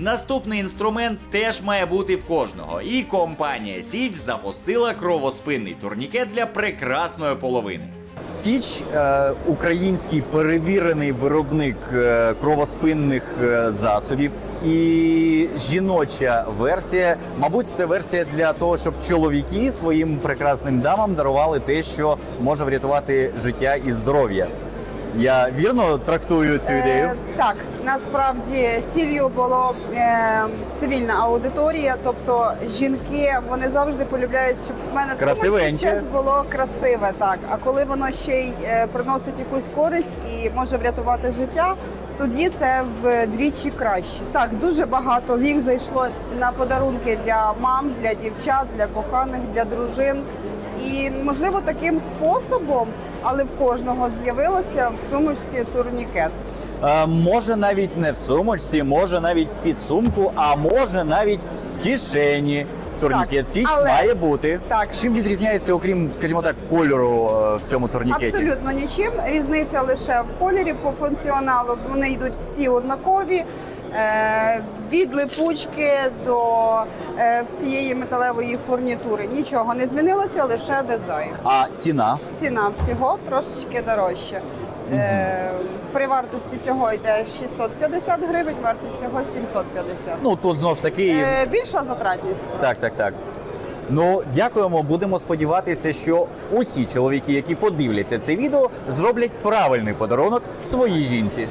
Наступний інструмент теж має бути в кожного, і компанія Січ запустила кровоспинний турнікет для прекрасної половини. Січ е, український перевірений виробник е, кровоспинних е, засобів. І жіноча версія, мабуть, це версія для того, щоб чоловіки своїм прекрасним дамам дарували те, що може врятувати життя і здоров'я. Я вірно трактую цю ідею. Е, так, насправді ціллю було е, цивільна аудиторія, тобто жінки вони завжди полюбляють, щоб в мене Красивеньке. щось було красиве. Так, а коли воно ще й е, приносить якусь користь і може врятувати життя. Тоді це вдвічі краще. Так, дуже багато їх зайшло на подарунки для мам, для дівчат, для коханих, для дружин. І можливо таким способом, але в кожного з'явилося в сумочці турнікет. Е, може навіть не в сумочці, може навіть в підсумку, а може навіть в кишені. Турнікет Січ але- має бути. Так. Чим відрізняється, окрім, скажімо так, кольору е, в цьому турнікеті? Абсолютно нічим. Різниця лише в кольорі по функціоналу. Вони йдуть всі однакові. Е, від липучки до е, всієї металевої фурнітури. Нічого не змінилося, лише дизайн. А ціна? Ціна в цього трошечки дорожча. Е, при вартості цього йде 650 гривень, вартість цього 750. Ну тут знову ж таки. Більша затратність. Так, так, так. Ну, дякуємо. Будемо сподіватися, що усі чоловіки, які подивляться це відео, зроблять правильний подарунок своїй жінці.